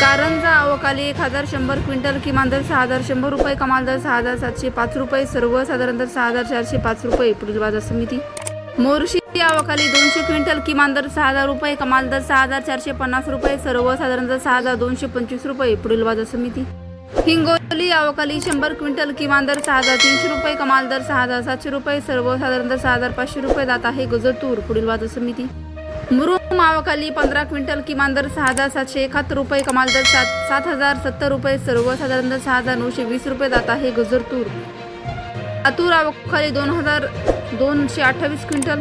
कारंजा अवकाली एक हजार शंभर क्विंटल किमान दर सहा हजार शंभर रुपये कमाल दर सहा हजार सातशे पाच रुपये सर्वसाधारण दर सहा हजार चारशे पाच रुपये पुढील बाजार समिती. मोर्शी अवकाली दोनशे क्विंटल किमान दर सहा हजार रुपये कमाल दर सहा हजार चारशे पन्नास रुपये सर्वसाधारण दर सहा हजार दोनशे पंचवीस रुपये पुढील बाजार समिती. हिंगोली अवकाली शंभर क्विंटल किमान दर सहा हजार तीनशे रुपये कमाल दर सहा हजार सातशे रुपये सर्वसाधारण दर सहा हजार पाचशे रुपये जात आहे गजरतूर पुढील बाजार समिती. मुरुम मावाखाली पंधरा क्विंटल किमान दर सहा हजार सातशे एकाहत्तर रुपये कमाल दर सात सात हजार सत्तर रुपये सर्वसाधारण दर सहा हजार नऊशे वीस रुपये जात आहे गजर तूर. लातूर अवखाली दोन हजार दोनशे अठ्ठावीस क्विंटल